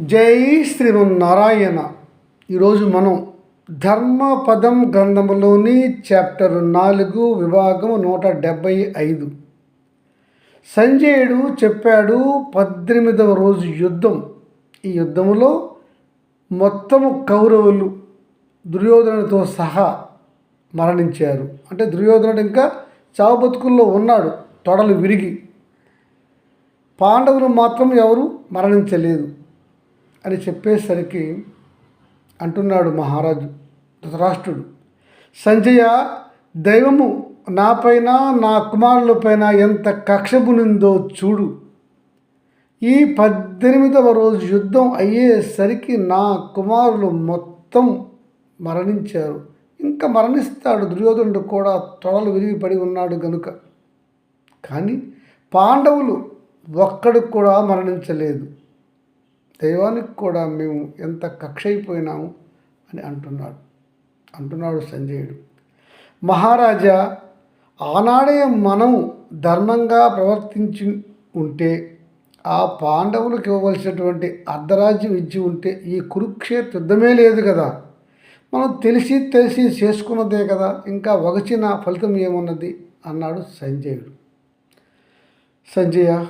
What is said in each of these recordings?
జై శ్రీమన్నారాయణ. ఈరోజు మనం ధర్మపదం గ్రంథములోని చాప్టర్ నాలుగు విభాగం నూట డెబ్భై ఐదు. సంజయుడు చెప్పాడు పద్దెనిమిదవ రోజు యుద్ధం. ఈ యుద్ధంలో మొత్తము కౌరవులు దుర్యోధనుడితో సహా మరణించారు. అంటే దుర్యోధనుడు ఇంకా చావు బతుకుల్లో ఉన్నాడు తొడలు విరిగి. పాండవులు మాత్రం ఎవరు మరణించలేదు. అని చెప్పేసరికి అంటున్నాడు మహారాజు ధృతరాష్ట్రుడు. సంజయ దైవము నాపైన నా కుమారులపైన ఎంత కక్షబునిందో చూడు. ఈ పద్దెనిమిదవ రోజు యుద్ధం అయ్యేసరికి నా కుమారులు మొత్తం మరణించారు. ఇంకా మరణిస్తాడు దుర్యోధనుడు కూడా తొడలు విరిగి పడి ఉన్నాడు గనుక. కానీ పాండవులు ఒక్కడు కూడా మరణించలేదు. దైవానికి కూడా మేము ఎంత కక్ష అయిపోయినాము అని అంటున్నాడు. అంటున్నాడు సంజయుడు. మహారాజా ఆనాడే మనం ధర్మంగా ప్రవర్తించి ఉంటే ఆ పాండవులకు ఇవ్వవలసినటువంటి అర్ధరాజ్యం ఇచ్చి ఉంటే ఈ కురుక్షేత్ర యుద్ధమే లేదు కదా. మనం తెలిసి తెలిసి చేసుకున్నదే కదా ఇంకా వగచిన ఫలితం ఏమున్నది? అన్నాడు సంజయుడు. సంజయ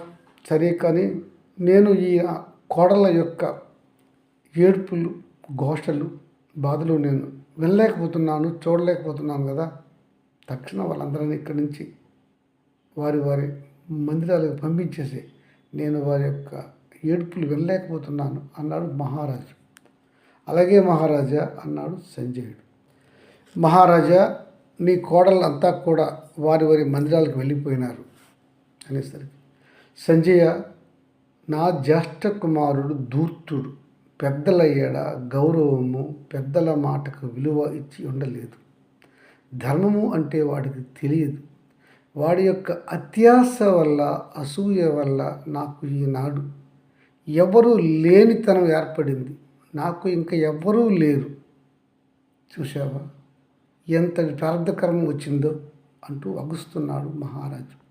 సరే కానీ నేను ఈ కోడళ్ళ యొక్క ఏడ్పులు ఘోషలు బాధలు నేను వెళ్ళలేకపోతున్నాను చూడలేకపోతున్నాను కదా. తక్షణ వాళ్ళందరినీ ఇక్కడి నుంచి వారి వారి మందిరాలకు పంపించేసి నేను వారి యొక్క ఏడుపులు వెళ్ళలేకపోతున్నాను అన్నాడు మహారాజు. అలాగే మహారాజా అన్నాడు సంజయుడు. మహారాజా నీ కోడళ్ళంతా కూడా వారి వారి మందిరాలకు వెళ్ళిపోయినారు అనేసరికి సంజయ నా జ్యేష్ఠ కుమారుడు ధూర్తుడు పెద్దల ఏడ గౌరవము పెద్దల మాటకు విలువ ఇచ్చి ఉండలేదు. ధర్మము అంటే వాడికి తెలియదు. వాడి యొక్క అత్యాశ వల్ల అసూయ వల్ల నాకు ఈనాడు ఎవరూ లేనితనం ఏర్పడింది. నాకు ఇంకా ఎవ్వరూ లేరు. చూసావా ఎంత ప్రార్థకరం వచ్చిందో అంటూ అగుస్తున్నాడు మహారాజు.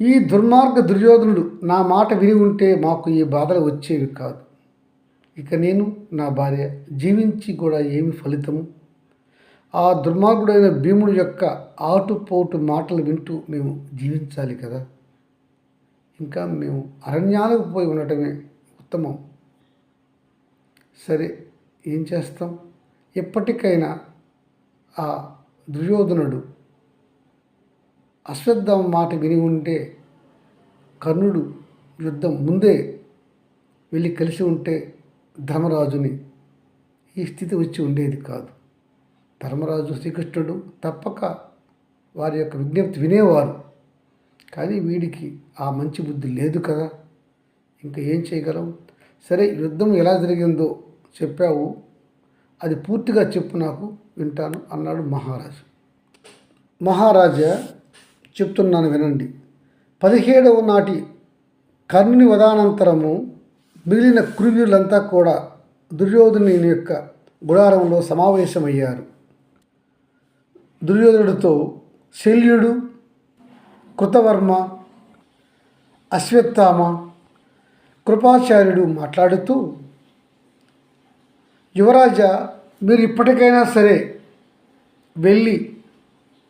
ఈ దుర్మార్గ దుర్యోధనుడు నా మాట విని ఉంటే మాకు ఈ బాధలు వచ్చేవి కాదు. ఇక నేను నా భార్య జీవించి కూడా ఏమి ఫలితము? ఆ దుర్మార్గుడైన భీముడు యొక్క ఆటుపోటు మాటలు వింటూ మేము జీవించాలి కదా? ఇంకా మేము అరణ్యాలకు పోయి ఉండటమే ఉత్తమం. సరే ఏం చేస్తాం? ఎప్పటికైనా ఆ దుర్యోధనుడు అశ్వత్థామ మాట విని ఉంటే కర్ణుడు యుద్ధం ముందే వెళ్ళి కలిసి ఉంటే ధర్మరాజుని ఈ స్థితి వచ్చి ఉండేది కాదు. ధర్మరాజు శ్రీకృష్ణుడు తప్పక వారి యొక్క విజ్ఞప్తి వినేవారు. కానీ వీడికి ఆ మంచి బుద్ధి లేదు కదా. ఇంకా ఏం చేయగలం? సరే యుద్ధం ఎలా జరిగిందో చెప్పావు. అది పూర్తిగా చెప్పు నాకు వింటాను అన్నాడు మహారాజు. మహారాజా చెప్తున్నాను వినండి. పదిహేడవ నాటి కర్ణుని వదానంతరము మిగిలిన కురువీరులంతా కూడా దుర్యోధను యొక్క గుడారంలో సమావేశమయ్యారు. దుర్యోధనుడితో శల్యుడు కృతవర్మ అశ్వత్థామ కృపాచార్యుడు మాట్లాడుతూ యువరాజా మీరు ఇప్పటికైనా సరే వెళ్ళి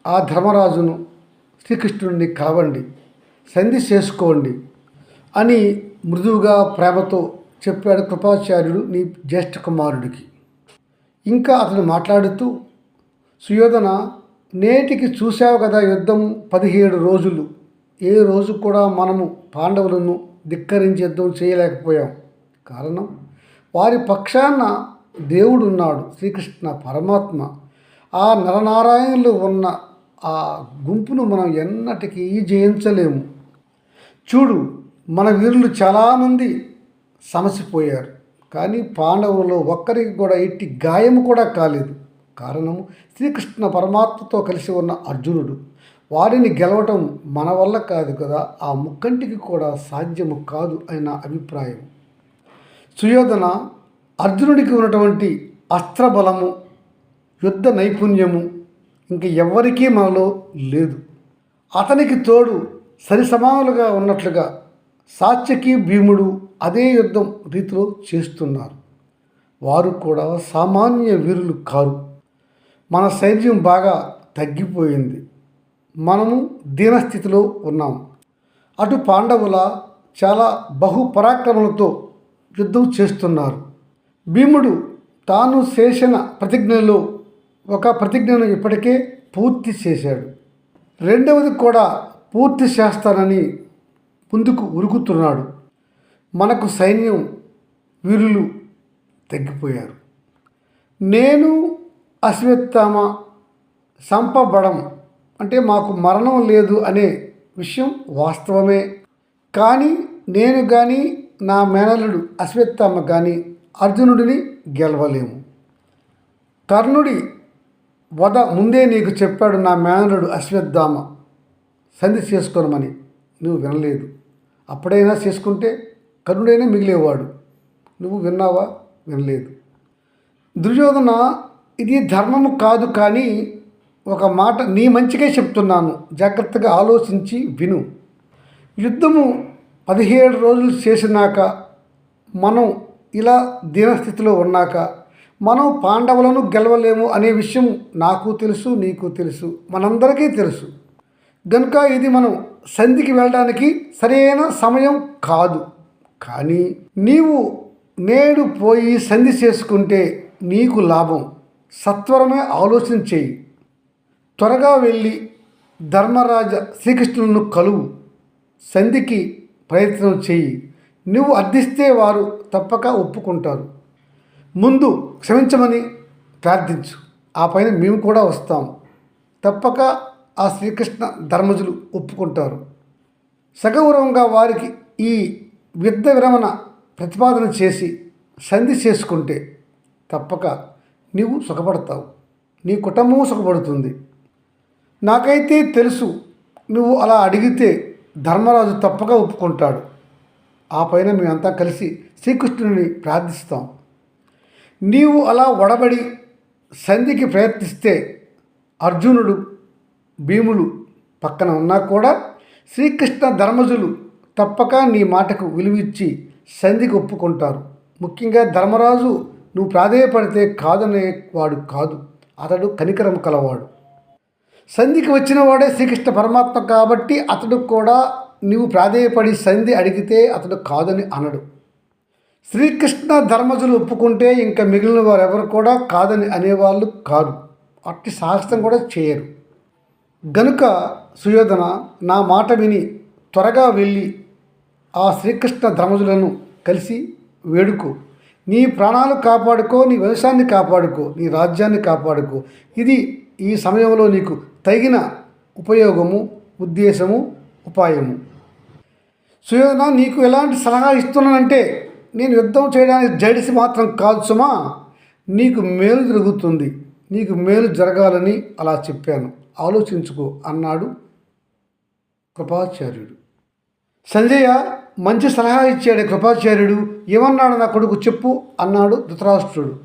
ఆ ధర్మరాజును శ్రీకృష్ణుడిని కలవండి సంధి చేసుకోండి అని మృదువుగా ప్రేమతో చెప్పాడు కృపాచార్యుడు నీ జ్యేష్ఠ కుమారుడికి. ఇంకా అతను మాట్లాడుతూ సుయోధన నేటికి చూశావు కదా యుద్ధం పదిహేడు రోజులు ఏ రోజు కూడా మనము పాండవులను ధిక్కరించి యుద్ధం చేయలేకపోయాం. కారణం వారి పక్షాన దేవుడు ఉన్నాడు శ్రీకృష్ణ పరమాత్మ. ఆ నరనారాయణులు ఉన్న ఆ గుంపును మనం ఎన్నటికీ జయించలేము. చూడు మన వీరులు చాలామంది సమసిపోయారు. కానీ పాండవుల్లో ఒక్కరికి కూడా ఎట్టి గాయము కూడా కాలేదు. కారణము శ్రీకృష్ణ పరమాత్మతో కలిసి ఉన్న అర్జునుడు. వారిని గెలవటం మన వల్ల కాదు కదా ఆ ముక్కంటికి కూడా సాధ్యము కాదు అని నా అభిప్రాయం. సుయోధన అర్జునుడికి ఉన్నటువంటి అస్త్రబలము యుద్ధ నైపుణ్యము ఇంక ఎవ్వరికీ మనలో లేదు. అతనికి తోడు సరిసమానులుగా ఉన్నట్లుగా సాత్యకి భీముడు అదే యుద్ధం రీతిలో చేస్తున్నారు. వారు కూడా సామాన్య వీరులు కారు. మన సైన్యం బాగా తగ్గిపోయింది. మనము దీనస్థితిలో ఉన్నాం. అటు పాండవుల చాలా బహు పరాక్రమలతో యుద్ధం చేస్తున్నారు. భీముడు తాను చేసిన ప్రతిజ్ఞలో ఒక ప్రతిజ్ఞను ఇప్పటికే పూర్తి చేశాడు. రెండవది కూడా పూర్తి చేస్తానని ముందుకు ఉరుకుతున్నాడు. మనకు సైన్యం వీరులు తగ్గిపోయారు. నేను అశ్వత్థామ సంపబడం అంటే మాకు మరణం లేదు అనే విషయం వాస్తవమే. కానీ నేను కానీ నా మేనలుడు అశ్వత్థామ కానీ అర్జునుడిని గెలవలేము. కర్ణుడి వద ముందే నీకు చెప్పాడు నా మేనరుడు అశ్వత్థామ. సంధి చేసుకోనమని. నువ్వు వినలేదు. అప్పుడైనా చేసుకుంటే కర్ణుడైనా మిగిలేవాడు. నువ్వు విన్నావా? వినలేదు. దుర్యోధన ఇది ధర్మము కాదు కానీ ఒక మాట నీ మంచిగా చెప్తున్నాను. జాగ్రత్తగా ఆలోచించి విను. యుద్ధము పదిహేడు రోజులు చేసినాక మనం ఇలా దీనస్థితిలో ఉన్నాక మనం పాండవులను గెలవలేము అనే విషయం నాకు తెలుసు నీకు తెలుసు మనందరికీ తెలుసు. గనుక ఇది మనం సంధికి వెళ్ళడానికి సరైన సమయం కాదు. కానీ నీవు నేడు పోయి సంధి చేసుకుంటే నీకు లాభం. సత్వరమే ఆలోచన చేయి. త్వరగా వెళ్ళి ధర్మరాజ శ్రీకృష్ణులను కలువు సంధికి ప్రయత్నం చేయి. నువ్వు అర్థిస్తే వారు తప్పక ఒప్పుకుంటారు. ముందు క్షమించమని ప్రార్థించు. ఆ పైన మేము కూడా వస్తాం. తప్పక ఆ శ్రీకృష్ణ ధర్మజులు ఒప్పుకుంటారు. సగౌరవంగా వారికి ఈ యుద్ధ విరమణ ప్రతిపాదన చేసి సంధి చేసుకుంటే తప్పక నీవు సుఖపడతావు. నీ కుటుంబం సుఖపడుతుంది. నాకైతే తెలుసు నువ్వు అలా అడిగితే ధర్మరాజు తప్పక ఒప్పుకుంటాడు. ఆ పైన మేమంతా కలిసి శ్రీకృష్ణుని ప్రార్థిస్తాం. నీవు అలా వడబడి సంధికి ప్రయత్నిస్తే అర్జునుడు భీములు పక్కన ఉన్నా కూడా శ్రీకృష్ణ ధర్మజులు తప్పక నీ మాటకు విలువిచ్చి సంధికి ఒప్పుకుంటారు. ముఖ్యంగా ధర్మరాజు నువ్వు ప్రాధేయపడితే కాదనేవాడు కాదు. అతడు కనికరం కలవాడు. సంధికి వచ్చిన వాడే శ్రీకృష్ణ పరమాత్మ కాబట్టి అతడు కూడా నువ్వు ప్రాధేయపడి సంధి అడిగితే అతడు కాదని అనడు. శ్రీకృష్ణ ధర్మజులు ఒప్పుకుంటే ఇంకా మిగిలిన వారు ఎవరు కూడా కాదని అనేవాళ్ళు కాదు. అట్టి సాహసం కూడా చేయరు. గనుక సుయోధన నా మాట విని త్వరగా వెళ్ళి ఆ శ్రీకృష్ణ ధర్మజులను కలిసి వేడుకో. నీ ప్రాణాలు కాపాడుకో నీ వంశాన్ని కాపాడుకో నీ రాజ్యాన్ని కాపాడుకో. ఇది ఈ సమయంలో నీకు తగిన ఉపయోగము ఉద్దేశము ఉపాయము. సుయోధన నీకు ఎలాంటి సలహా ఇస్తున్నానంటే నేను యుద్ధం చేయడానికి జడిసి మాత్రం కాదు సుమా. నీకు మేలు జరుగుతుంది. నీకు మేలు జరగాలని అలా చెప్పాను. ఆలోచించుకో అన్నాడు కృపాచార్యుడు. సంజయ మంచి సలహా ఇచ్చాడు కృపాచార్యుడు. ఏమన్నాడు నా కొడుకు చెప్పు అన్నాడు ధృతరాష్ట్రుడు.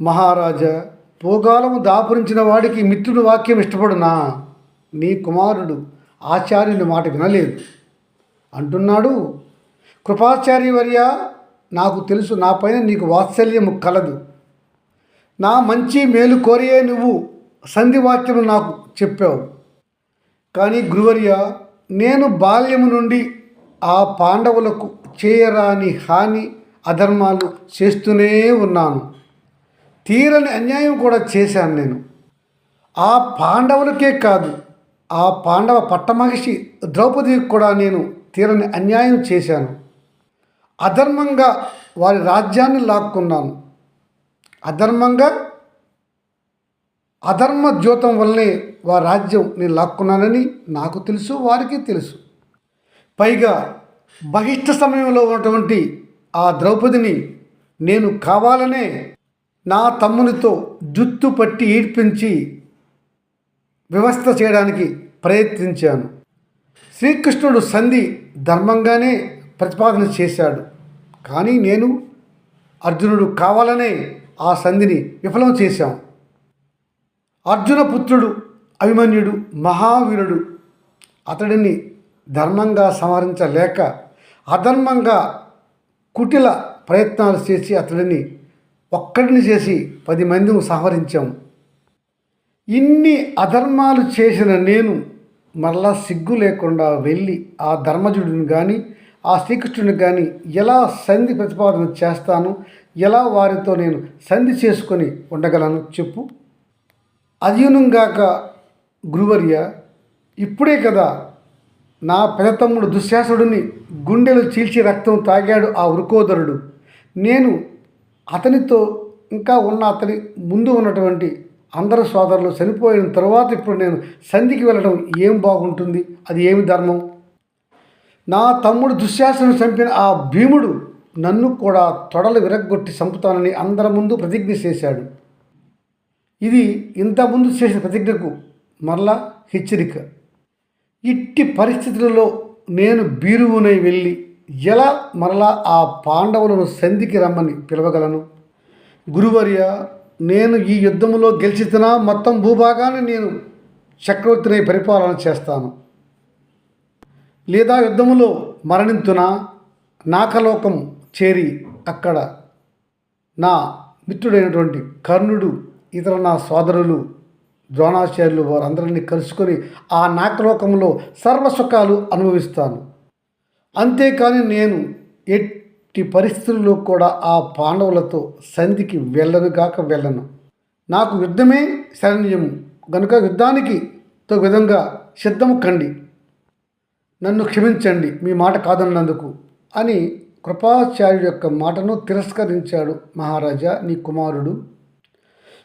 మహారాజా పోగాలము దాపురించిన వాడికి మిత్రుడు వాక్యం ఇష్టపడునా? నీ కుమారుడు ఆచార్యుని మాట వినలేదు. అంటున్నాడు కృపాచార్యవర్య నాకు తెలుసు నా పైన నీకు వాత్సల్యము కలదు. నా మంచి మేలు కోరియే నువ్వు సంధివాక్యము నాకు చెప్పావు. కానీ గురువర్య నేను బాల్యము నుండి ఆ పాండవులకు చేయరాని హాని అధర్మాలు చేస్తూనే ఉన్నాను. తీరని అన్యాయం కూడా చేశాను నేను. ఆ పాండవులకే కాదు ఆ పాండవ పట్టమహిషి ద్రౌపదికి కూడా నేను తీరని అన్యాయం చేశాను. అధర్మంగా వారి రాజ్యాన్ని లాక్కున్నాను. అధర్మంగా అధర్మ జ్యోతం వల్లనే వారి రాజ్యం నేను లాక్కున్నానని నాకు తెలుసు వారికి తెలుసు. పైగా బహిష్ట సమయంలో ఉన్నటువంటి ఆ ద్రౌపదిని నేను కావాలనే నా తమ్మునితో జుత్తు పట్టి ఈడ్పించి వ్యవస్థ చేయడానికి ప్రయత్నించాను. శ్రీకృష్ణుడు సంధి ధర్మంగానే ప్రతిపాదన చేశాడు. కానీ నేను అర్జునుడు కావాలనే ఆ సంధిని విఫలం చేశాం. అర్జున పుత్రుడు అభిమన్యుడు మహావీరుడు అతడిని ధర్మంగా సంహరించలేక అధర్మంగా కుటిల ప్రయత్నాలు చేసి అతడిని ఒక్కడిని చేసి పది మందిని సంహరించాం. ఇన్ని అధర్మాలు చేసిన నేను మరలా సిగ్గు లేకుండా వెళ్ళి ఆ ధర్మజుడిని కానీ ఆ శ్రీకృష్ణుడిని కానీ ఎలా సంధి ప్రతిపాదన చేస్తాను ఎలా వారితో నేను సంధి చేసుకొని ఉండగలను చెప్పు. అధీనంగాక గురువర్య ఇప్పుడే కదా నా పెదతమ్ముడు దుశ్శాసుడిని గుండెలు చీల్చి రక్తం తాగాడు ఆ వృకోదరుడు. నేను అతనితో ఇంకా ఉన్న అతని ముందు ఉన్నటువంటి అందరు సోదరులు చనిపోయిన తర్వాత ఇప్పుడు నేను సంధికి వెళ్ళడం ఏం బాగుంటుంది? అది ఏమి ధర్మం? నా తమ్ముడు దుశ్శాసను చంపిన ఆ భీముడు నన్ను కూడా తొడలు విరగ్గొట్టి చంపుతానని అందరి ముందు ప్రతిజ్ఞ చేశాడు. ఇది ఇంతకుముందు చేసిన ప్రతిజ్ఞకు మరలా హెచ్చరిక. ఇట్టి పరిస్థితులలో నేను బీరువునై వెళ్ళి ఎలా మరలా ఆ పాండవులను సంధికి రమ్మని పిలవగలను? గురువర్య నేను ఈ యుద్ధంలో గెలిచినా మొత్తం భూభాగాన్ని నేను చక్రవర్తిని పరిపాలన చేస్తాను. లేదా యుద్ధములో మరణింతున? నాకలోకం చేరి అక్కడ నా మిత్రుడైనటువంటి కర్ణుడు ఇతర నా సోదరులు ద్రోణాచార్యులు వారందరినీ కలుసుకొని ఆ నాకలోకంలో సర్వసుఖాలు అనుభవిస్తాను. అంతేకాని నేను ఎట్టి పరిస్థితుల్లో కూడా ఆ పాండవులతో సంధికి వెళ్ళను గాక వెళ్ళను. నాకు యుద్ధమే శరణ్యము. గనుక యుద్ధానికి తో విధంగా సిద్ధము కండి. నన్ను క్షమించండి మీ మాట కాదన్నందుకు అని కృపాచార్యుడి యొక్క మాటను తిరస్కరించాడు మహారాజా నీ కుమారుడు.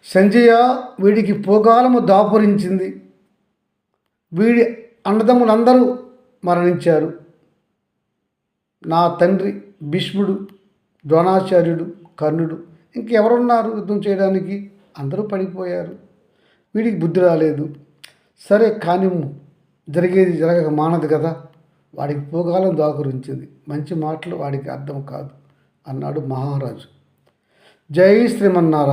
సంజయ వీడికి పోగాలము దాపురించింది. వీడి అన్నదమ్ములందరూ మరణించారు. నా తండ్రి భీష్ముడు ద్రోణాచార్యుడు కర్ణుడు ఇంకెవరున్నారు యుద్ధం చేయడానికి? అందరూ పడిపోయారు. వీడికి బుద్ధి రాలేదు. సరే కానీ జరిగేది జరగక మానదు కదా. వాడికి పూగాలం దాకురించింది మంచి మాటలు వాడికి అర్థం కాదు అన్నాడు మహారాజు. జై శ్రీమన్నారాయణ.